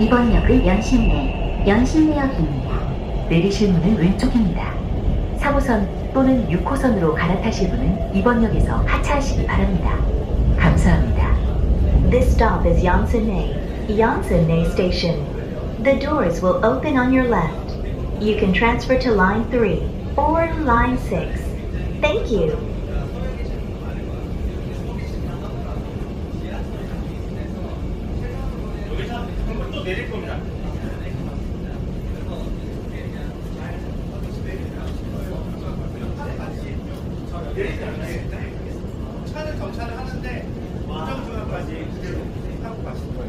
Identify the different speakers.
Speaker 1: 이번 역은 연신내, 연신내역입니다. 내리실 문은 왼쪽입니다. 3호선 또는 6호선으로 갈아타실 분은 이번 역에서 하차하시기 바랍니다. 감사합니다.
Speaker 2: This stop is Yonsei, Yonsei Station. The doors will open on your left. You can transfer to line 3 or line 6. Thank you.
Speaker 3: 또 내릴 겁니다. 차는 정차를 하는데 운전 중간까지 그대로 타고 가시는 거예요.